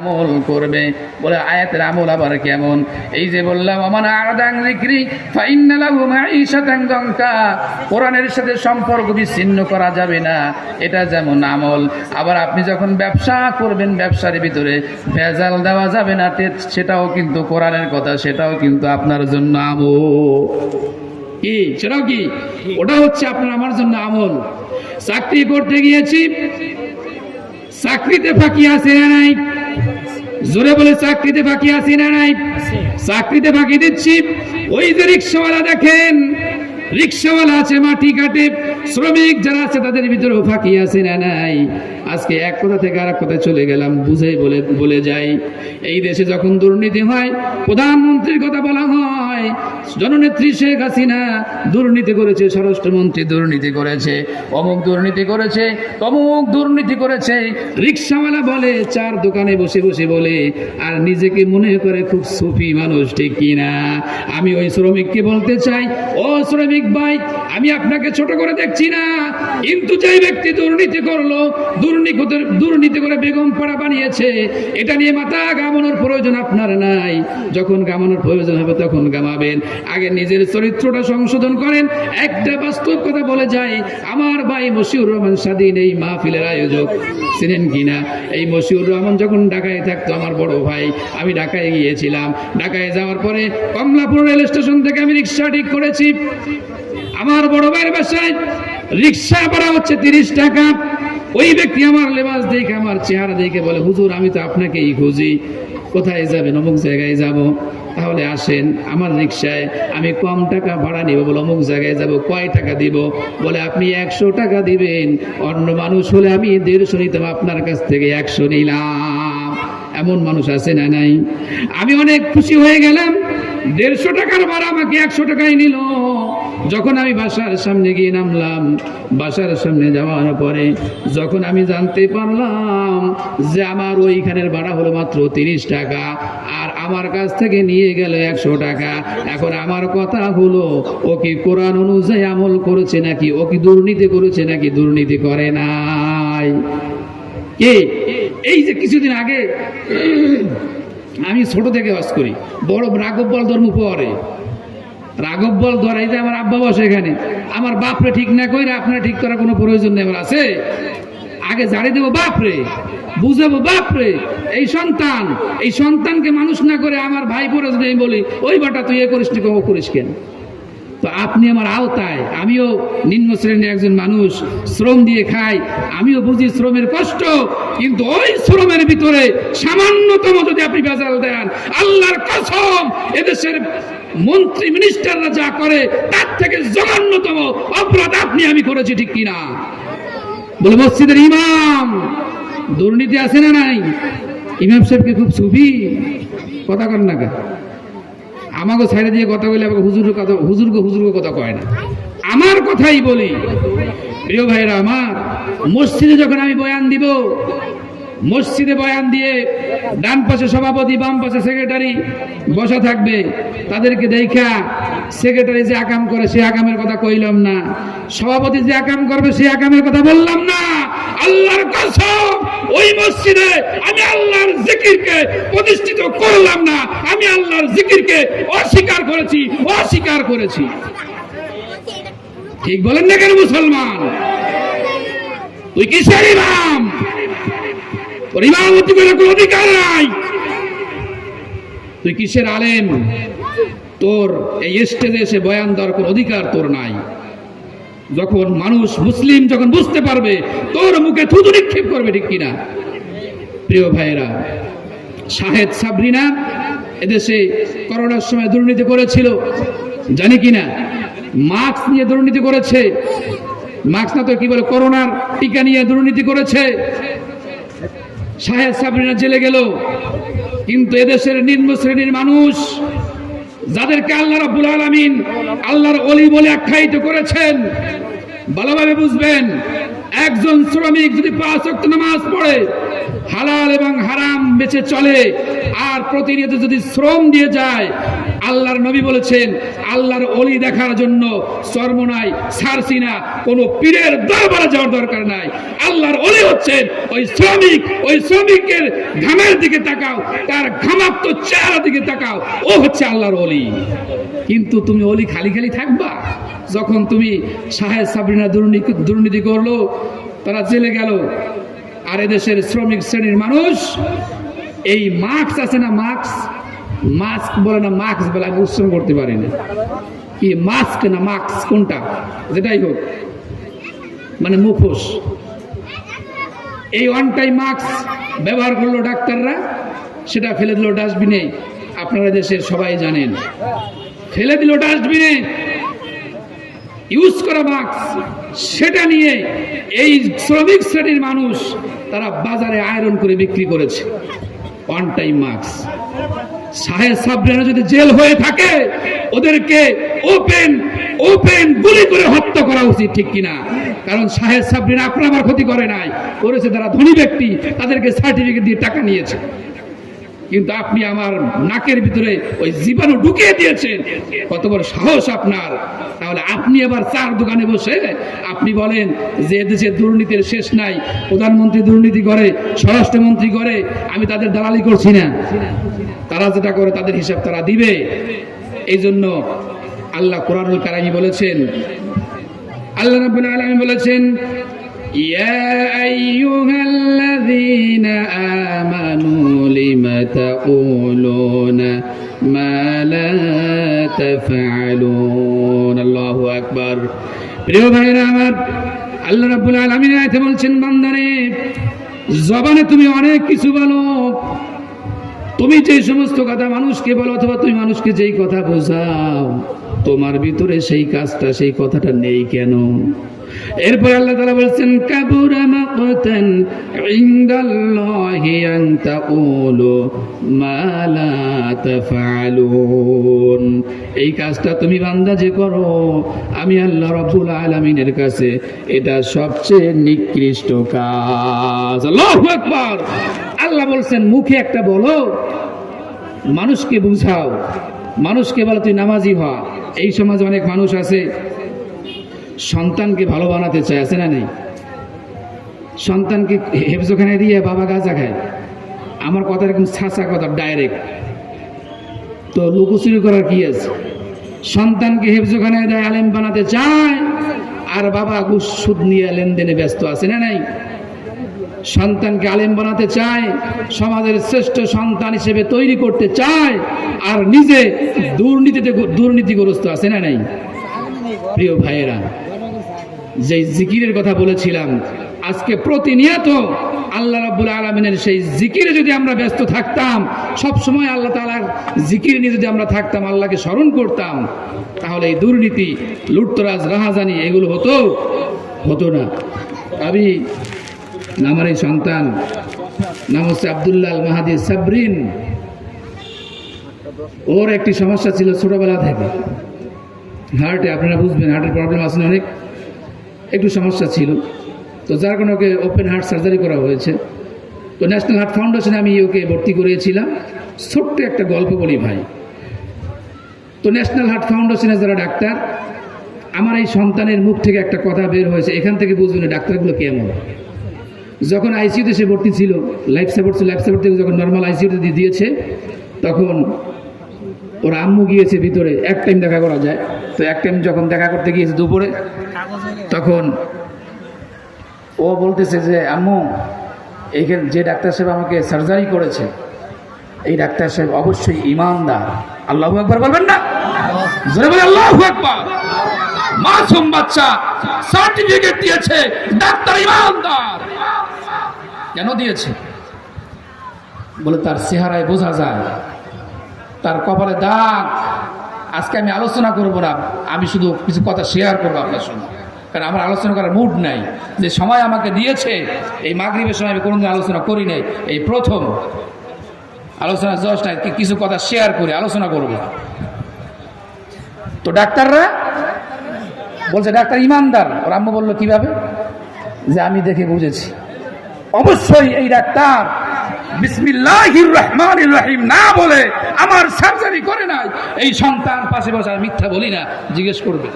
আমল করবে। বলে আয়াতের আমল আবার কেমন? এই যে বললাম কোরআনের সাথে সম্পর্ক বিচ্ছিন্ন করা যাবে না। এটা যেমন আমল, আবার আপনি যখন ব্যবসা করবেন, ব্যবসার ভিতরে ভেজাল দেওয়া যাবে না সেটাও কিন্তু কোরআনের কথা, সেটাও কিন্তু আপনার জন্য আমল। কি? সেটাও কি? ওটা হচ্ছে আপনার আমার জন্য আমল। চাকরি করতে গিয়েছি, চাকরিতে ফাঁকি আছে নাই? জোরে বলে চাকরিতে ফাঁকি আছি না নাই? চাকরিতে ফাঁকি দিচ্ছি। ওই যে রিক্সাওয়ালা দেখেন, রিক্সাওয়ালা আছে মাটি কাটে, শ্রমিক যারা আছে তাদের ভিতরে ফাঁকি আছে না নাই? আজকে এক কথা থেকে আর এক কথায় চলে গেলাম বুঝে বলে বলে যাই। এই দেশে যখন দুর্নীতি হয়, প্রধানমন্ত্রীর কথা বলা হয়। জননেত্রী শেখ হাসিনা দুর্নীতি করেছে, স্বরাষ্ট্রমন্ত্রী দুর্নীতি করেছে, অমুক দুর্নীতি করেছে, তমুক দুর্নীতি করেছে। রিক্সাওয়ালা বলে, চার দোকানে বসে বসে বলে, আর নিজেকে মনে করে খুব সুফি মানুষ, ঠিক কিনা আমি ওই শ্রমিককে বলতে চাই, ও শ্রমিক ভাই, আমি আপনাকে ছোট করে দেখছি না। কিন্তু যেই ব্যক্তি দুর্নীতি করল, দুর্নীতি দুর্নীতি করে বেগম পাড়া বানিয়েছে, এটা নিয়ে মাথা গামানোর প্রয়োজন আপনার নাই। যখন গামানোর প্রয়োজন হবে তখন গামাবেন আগে নিজের চরিত্রটা সংশোধন করেন। একটা বাস্তব কথা বলে যাই আমার ভাই মশিউর রহমান স্বাধীন এই মাহফিলের আয়োজক ছিলেন কিনা? এই মশিউর রহমান যখন ঢাকায় থাকতো, আমার বড় ভাই, আমি ঢাকায় গিয়েছিলাম। ঢাকায় যাওয়ার পরে কমলাপুর রেল স্টেশন থেকে আমি রিক্সা ঠিক করেছি। আমার বড় ভাইয়ের বাসায় রিক্সা ভাড়া হচ্ছে তিরিশ টাকা। ওই ব্যক্তি আমার লেবাস দেখে, আমার চেহারা দেখে বলে, হুজুর, আমি তো আপনাকেই খুঁজি। কোথায় যাবেন? অমুক জায়গায় যাব। তাহলে আসেন আমার রিক্সায়। আমি কম টাকা ভাড়া নিব বলে অমুক জায়গায় যাব। কয় টাকা দিব? বলে, আপনি একশো টাকা দিবেন। অন্য মানুষ হলে আমি দেড়শো নিতাম, আপনার কাছ থেকে একশো নিলাম। এমন মানুষ আছে না নাই? আমি অনেক খুশি হয়ে গেলাম। দেড়শো টাকার ভাড়া আমাকে একশো টাকায় নিল। যখন আমি বাসার সামনে গিয়ে নামলাম, বাসার সামনে যাওয়ার পরে যখন আমি জানতে পারলাম যে আমার ওইখানের ভাড়া হলো মাত্র তিরিশ টাকা, আর আমার কাছ থেকে নিয়ে গেল একশো টাকা, এখন আমার কথা হলো, ও কি কোরআন অনুযায়ী আমল করেছে নাকি, ও কি দুর্নীতি করেছে নাকি, দুর্নীতি করে নাই? এই যে কিছুদিন আগে আমি ছোট থেকে হজ করি, বড় রাঘব বল ধর্ম পরে রাঘব বল ধরাই যে আমার আব্বা বসে এখানে। আমার বাপরে ঠিক না কইরা আপনারা ঠিক করার কোনো প্রয়োজন নেই, আমার আছে। আগে জাড়ি দেবো বাপরে, বুঝাবো বাপরে, এই সন্তান, এই সন্তানকে মানুষ না করে আমার ভাই পরে যদি আমি বলি, ওই বাটা তুই এ করিস নি করিস কেন? আপনি আমার আওতায়, আমিও নিম্ন শ্রেণির একজন মানুষ, শ্রম দিয়ে খাই, আমিও বুঝি শ্রমের কষ্ট, কিন্তু ওই শ্রমের ভিতরে সামান্যতম যদি আপনি বেজাল দেন, আল্লাহর কসম, এদেশের মন্ত্রী, মিনিস্টাররা যা করে, তার থেকে জঘন্যতম অপরাধ আপনি আমি করেছি, ঠিক কিনা? বলে, মসজিদের ইমাম, দুর্নীতি আছে না নাই? ইমাম সাহেবকে খুব সুফি, কথা কর না আমাকে ছেড়ে দিয়ে কথা বলে আমাকে হুজুর কথা হুজুরকে হুজুরকে কথা কয় না। আমার কথাই বলি। প্রিয় ভাইরা আমার, মসজিদে যখন আমি বয়ান দিব মসজিদে বয়ান দিয়ে ডান পাশে সভাপতি, বাম পাশে সেক্রেটারি বসা থাকবে। তাদেরকে দেখা সেক্রেটারি যে আকাম করে, সে আকামের কথা কইলাম না। সভাপতি যে আকাম করবে, সে আকামের কথা বললাম না। আল্লাহর কসম, ওই মসজিদে আমি আল্লাহর জিকিরকে প্রতিষ্ঠিত করলাম না। আমি আল্লাহর জিকিরকে অস্বীকার করেছি অস্বীকার করেছি। ঠিক বলেন না কেন মুসলমান? তুই কিসের ইমাম? করার কোনো অধিকার নাই। তুই কিসের আলেম? তোর এই স্টেজে এসে বয়ান দেওয়ার কোনো অধিকার তোর নাই। যখন মানুষ মুসলিম যখন বুঝতে পারবে, তোর মুখে থুতু নিক্ষেপ করবে ঠিক কিনা? প্রিয় ভাইয়েরা, শাহেদ সাবরিনা এদেশে করোনার সময় দুর্নীতি করেছিল, জানি কিনা? মাস্ক নিয়ে দুর্নীতি করেছে। মাস্ক না তো কি বলে, করোনার টিকা নিয়ে দুর্নীতি করেছে। শাহেদ সাবরিনা জেলে গেল। কিন্তু এদেশের নিম্ন শ্রেণির মানুষ, যাদেরকে আল্লাহ রাবুল আলমিন আল্লাহর অলি বলে আখ্যায়িত করেছেন, ভালোভাবে বুঝবেন, একজন শ্রমিক যদি পাঁচ নামাজ পড়ে হালাল এবং হারাম বেঁচে চলে। আর প্রতিনিয়ত যদি শ্রম দিয়ে যায়, আল্লাহর নবী বলেছেন, আল্লাহর অলি দেখার জন্য চর্মনাই সারসিনা কোনো পীরের দরবারে যাওয়ার দরকার নাই। আল্লাহর অলি হচ্ছেন ওই শ্রমিক, ওই শ্রমিকের ঘামের দিকে তাকাও, তার ঘামাক্ত চেহারা দিকে তাকাও, ও হচ্ছে আল্লাহর অলি কিন্তু তুমি অলি খালি খালি থাকবা? যখন তুমি সাহেব সাবরিনা দুর্নীতি দুর্নীতি করল, তারা জেলে গেল আর এদেশের শ্রমিক শ্রেণির মানুষ, এই মাস্ক আছে না মাস্ক? মাস্ক বলে না মাস্ক বলে আমি উচ্চারণ করতে পারি না। কি মাস্ক না মাস্ক? কোনটা? যেটাই হোক। মানে মুখোশ। এই ওয়ান টাইম মাস্ক ব্যবহার করল ডাক্তাররা, সেটা ফেলে দিল ডাস্টবিনে আপনারা দেশের সবাই জানেন। ফেলে দিল ডাস্টবিনে ইউজ করা মাস্ক সেটা নিয়ে এই শ্রমিক শ্রেণির মানুষ তারা বাজারে আয়রন করে বিক্রি করেছে। ওয়ান টাইম মাস্ক সাহেব সাবরানা যদি জেল হয়ে থাকে, ওদেরকে ওপেন ওপেন গুলি করে হত্যা করা উচিত, ঠিক কিনা? কারণ সাহেব সাবরিনা আপনার আমার ক্ষতি করে নাই। করেছে তারা ধনী ব্যক্তি, তাদেরকে সার্টিফিকেট দিয়ে টাকা নিয়েছে। কিন্তু আপনি আমার নাকের ভিতরে ওই জীবাণু ঢুকিয়ে দিয়েছেন। কত বড় সাহস আপনার। তাহলে আপনি আবার চার দোকানে বসে আপনি বলেন যে এদেশে দুর্নীতির শেষ নাই, প্রধানমন্ত্রী দুর্নীতি করে, স্বরাষ্ট্রমন্ত্রী করে, আমি তাদের দালালি করছি না। তারা যেটা করে তাদের হিসাব তারা দিবে। এই জন্য আল্লাহ কোরআনুল কারামি বলেছেন, আল্লাহ রাব্বুল আলামিন বলেছেন ইয়া আইয়ুহাল্লাযীনা আমানু লিমা তাকুলুনা মা লা তাফআলুন আল্লাহু আকবার প্রিয় ভাইরা আমার, আল্লাহ রাব্বুল আলামিন আয়াতে বলছেন, বান্দারে, জবানে তুমি অনেক কিছু বলো। তুমি যে সমস্ত কথা মানুষকে বলো অথবা তুমি মানুষকে যেই কথা বোঝাও, তোমার ভিতরে সেই কাজটা, সেই কথাটা নেই কেন? এরপর আল্লাহ তাআলা বলছেন, কাবুরা মাকতান ইনদাল্লাহি আন তাকুলু মা লা এই কাজটা তুমি বান্দা যে করো, আমি আল্লাহ রাব্বুল আলামিনের কাছে এটা সবচেয়ে নিকৃষ্ট কাজ। আল্লাহু আকবার। আল্লাহ বলছেন, মুখে একটা বলো, মানুষকে বুঝাও। মানুষকে বলো, তুই নামাজি হ। এই সমাজে অনেক মানুষ আছে সন্তানকে ভালো বানাতে চায়, আছে না নেই? সন্তানকে হেফজোখানে দিয়ে বাবা গাঁজা খায়। আমার কথা এরকম ছাঁচা কথা ডাইরেক্ট তো লুকোচুরি করার কি আছে? সন্তানকে হেফজোখানে দেয়, আলেম বানাতে চায়, আর বাবা ঘুষ সুদ নিয়ে লেনদেনে ব্যস্ত, আছে না নাই? সন্তানকে আলেম বানাতে চায়, সমাজের শ্রেষ্ঠ সন্তান হিসেবে তৈরি করতে চায়, আর নিজে দুর্নীতিতে দুর্নীতিগ্রস্ত, আছে না নাই? প্রিয় ভাইয়েরা যে জিকিরের কথা বলেছিলাম, আজকে প্রতিনিয়ত আল্লাহ রাব্বুল আলমিনের সেই জিকিরে যদি আমরা ব্যস্ত থাকতাম সব সময় আল্লাহ তালার জিকির নিয়ে যদি আমরা থাকতাম, আল্লাহকে স্মরণ করতাম, তাহলে এই দুর্নীতি, লুটতরাজ, রাহাজানি এগুলো হতো হতো না। আমি, আমার এই সন্তান নাম হচ্ছে আবদুল্লাহ মাহাদি সাবরিন। ওর একটি সমস্যা ছিল ছোটবেলা থেকে। হার্টে, আপনারা বুঝবেন, হার্টের প্রবলেম আছে অনেক? একটু সমস্যা ছিল। তো যার কারণে ওকে ওপেন হার্ট সার্জারি করা হয়েছে। তো ন্যাশনাল হার্ট ফাউন্ডেশনে আমি ওকে ভর্তি করিয়েছিলাম। ছোট্ট একটা গল্প বলি ভাই। তো ন্যাশনাল হার্ট ফাউন্ডেশনের যারা ডাক্তার, আমার এই সন্তানের মুখ থেকে একটা কথা বের হয়েছে। এখান থেকে বুঝবেন ডাক্তারগুলো কেমন। যখন আইসিইউতে সে ভর্তি ছিল লাইফ সাপোর্ট ছিল লাইফ সাপোর্ট থেকে যখন নর্মাল আইসিইউতে দিয়ে দিয়েছে, তখন ওর আম্মু গিয়েছে ভিতরে, এক টাইম দেখা করা যায়। তো এক টাইম যখন দেখা করতে গিয়েছে দুপুরে, তখন ও বলতেছে যে, আম্মু, এইখানে যে ডাক্তার সাহেব আমাকে সার্জারি করেছে, এই ডাক্তার সাহেব অবশ্যই ইমানদার। আল্লাহ একবার বলবেন না? একবার সার্টিফিকেট দিয়েছে, ডাক্তার ইমানদার। কেন দিয়েছে? বলে তার চেহারায় বোঝা যায়, তার কপালে দাগ আজকে আমি আলোচনা করব না, আমি শুধু কিছু কথা শেয়ার করব আপনার সঙ্গে। কারণ আমার আলোচনা করার মুড নাই। যে সময় আমাকে দিয়েছে, এই মাগরীবের সময় আমি কোনোদিন আলোচনা করি নাই। এই প্রথম আলোচনা জশ নাই কিছু কথা শেয়ার করে আলোচনা করব। তো ডাক্তাররা বলছে, ডাক্তার ইমানদার। আম্মু বলল, কীভাবে? যে, আমি দেখে বুঝেছি। অবশ্যই এই ডাক্তার বিসমিল্লাহির রহমানির রহিম। না বলে আমার সার্জারি করে নাই। এই সন্তান পাশে বসে মিথ্যা বলি না, জিজ্ঞেস করবে।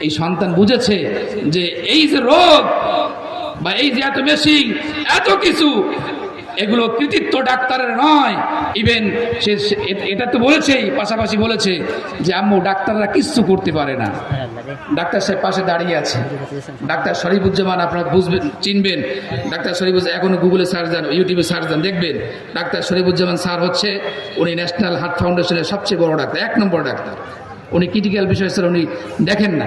এই সন্তান বুঝেছে যে এই যে রোগ বা এই যে এত মেশিন এত কিছু, এগুলো কৃতিত্ব ডাক্তারের নয়। ইভেন সে- এটা তো বলেছেই, পাশাপাশি বলেছে যে আম্মু, ডাক্তাররা কিচ্ছু করতে পারে না। ডাক্তার সাহেব পাশে দাঁড়িয়ে আছে। ডাক্তার শরীফুজ্জামান, আপনারা বুঝবেন, চিনবেন। ডাক্তার শরীফুজ এখনও গুগলে সার্চ দেন, ইউটিউবে সার্চ দেন, দেখবেন। ডাক্তার শরীফুজ্জামান স্যার হচ্ছে, উনি ন্যাশনাল হার্ট ফাউন্ডেশনের সবচেয়ে বড় ডাক্তার, এক নম্বর ডাক্তার। উনি ক্রিটিক্যাল বিষয় স্যার, উনি দেখেন না।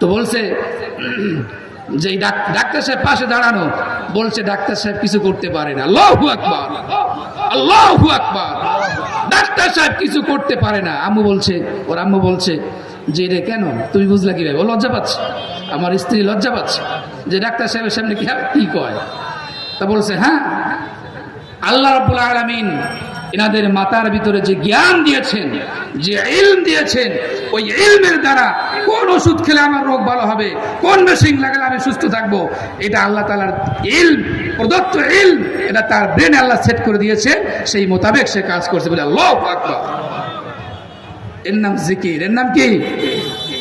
তো বলছে, যে ডাক্তার সাহেব পাশে দাঁড়ানো, বলছে ডাক্তার সাহেব কিছু করতে পারে না। আল্লাহু আকবার আল্লাহু আকবার। ডাক্তার সাহেব কিছু করতে পারে না। আম্মু বলছে, ওর আম্মু বলছে যে রে, কেন? তুমি বুঝলা কীভাবে ও লজ্জা পাচ্ছে। আমার স্ত্রী লজ্জা পাচ্ছে যে ডাক্তার সাহেবের সামনে কি কয়? তা বলছে হ্যাঁ আল্লাহ রাব্বুল আলামিন এনাদের মাতার ভিতরে যে জ্ঞান দিয়েছেন, যে ইলম দিয়েছেন, ওই ইলমের দ্বারা কোন ওষুধ খেলে আমার রোগ ভালো হবে, কোন মেশিন লাগালে আমি সুস্থ থাকব, এটা আল্লাহ তালার ইলম, প্রদত্ত ইলম, এটা তার ব্রেন আল্লাহ সেট করে দিয়েছে, সেই মোতাবেক সে কাজ করছে বলে আল্লাহ আকবার। এর নাম জিকির, এর নাম কি?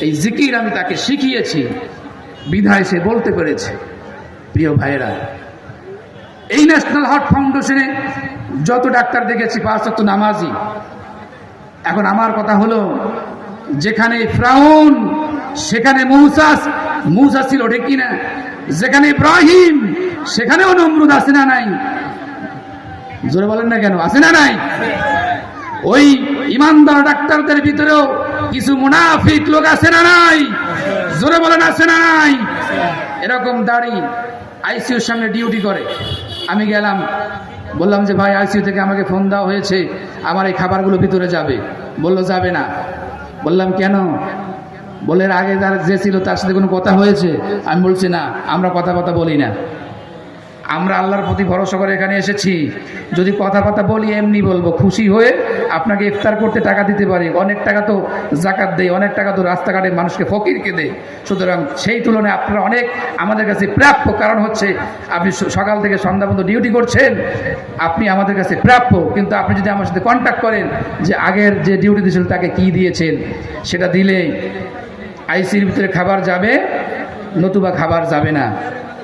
এই জিকির আমি তাকে শিখিয়েছি, বিধায় সে বলতে পেরেছে। প্রিয় ভাইয়েরা, এই ন্যাশনাল হার্ট ফাউন্ডেশনে যত ডাক্তার দেখেছি পাঁচ নামাজি। এখন আমার কথা হলো, যেখানে ফ্রাউন, সেখানে মৌসাস মৌসা ছিল ঠিক কিনা? যেখানে ইব্রাহিম, সেখানেও নমরুদ আছে না নাই? জোরে বলেন না কেন, আছে না নাই? ওই ইমানদার ডাক্তারদের ভিতরেও কিছু মুনাফিক লোক আছে না নাই? জোরে বলেন, আছে না নাই? এরকম দাড়ি আইসিউর সামনে ডিউটি করে। আমি গেলাম, বললাম যে, ভাই আইসিইউ থেকে আমাকে ফোন দেওয়া হয়েছে, আমার এই খাবারগুলো ভিতরে যাবে। বলল, যাবে না। বললাম, কেন? বলে আগে যার যে ছিল, তার সাথে কোনো কথা হয়েছে? আমি বলছি, না, আমরা কথা কথা বলি না। আমরা আল্লাহর প্রতি ভরসা করে এখানে এসেছি। যদি কথাবার্তা বলি, এমনি বলব, খুশি হয়ে আপনাকে ইফতার করতে টাকা দিতে পারি। অনেক টাকা তো জাকাত দেয়, অনেক টাকা তো রাস্তাঘাটে মানুষকে ফকিরকে দেয়। সুতরাং সেই তুলনায় আপনারা অনেক আমাদের কাছে প্রাপ্য। কারণ হচ্ছে, আপনি সকাল থেকে সন্ধ্যা পর্যন্ত ডিউটি করছেন, আপনি আমাদের কাছে প্রাপ্য। কিন্তু আপনি যদি আমার সাথে কন্ট্যাক্ট করেন যে আগের যে ডিউটি দিয়েছিল তাকে কি দিয়েছেন, সেটা দিলে আইসির ভিতরে খাবার যাবে, নতুবা খাবার যাবে না।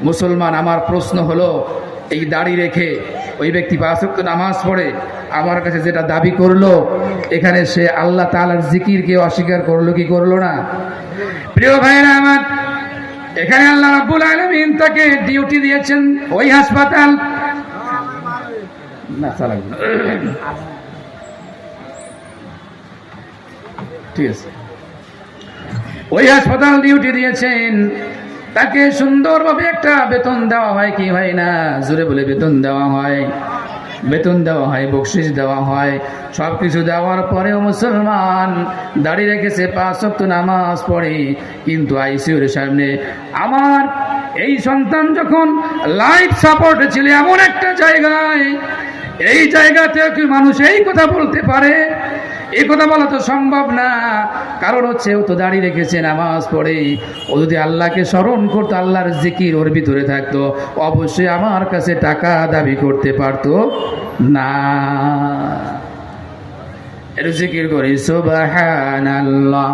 মুসলমান, আমার প্রশ্ন হলো, এই দাড়ি রেখে ওই ব্যক্তি পাঁচক্ত নামাজ পড়ে, আমার কাছে যেটা দাবি করল, এখানে সে আল্লাহ তালার জিকিরকে অস্বীকার করল কি করল না? প্রিয় ভাইরা আমার, এখানে আল্লাহ রাব্বুল আলমিন তাকে ডিউটি দিয়েছেন ওই হাসপাতাল। ঠিক আছে। ওই হাসপাতাল ডিউটি দিয়েছেন তাকে সুন্দরভাবে একটা বেতন দেওয়া হয় কি হয় না? জোরে বলে বেতন দেওয়া হয়। বেতন দেওয়া হয় বকশিস দেওয়া হয়। সব কিছু দেওয়ার পরেও মুসলমান দাঁড়িয়ে রেখেছে, পাঁচ সপ্তাহ নামাজ পড়ে। কিন্তু আইসিউর সামনে আমার এই সন্তান যখন লাইফ সাপোর্ট ছিল এমন একটা জায়গায়, এই জায়গাতে কি মানুষ এই কথা বলতে পারে? এই কথা বলা তো সম্ভব না। কারণ হচ্ছে ও তো দাঁড়িয়ে রেখেছে, নামাজ পড়ে। ও যদি আল্লাহকে স্মরণ করতো, আল্লাহর জিকির ওর ভিতরে থাকতো। অবশ্যই আমার কাছে টাকা দাবি করতে পারতো না। এটা জিকির করি, সুবহানাল্লাহ।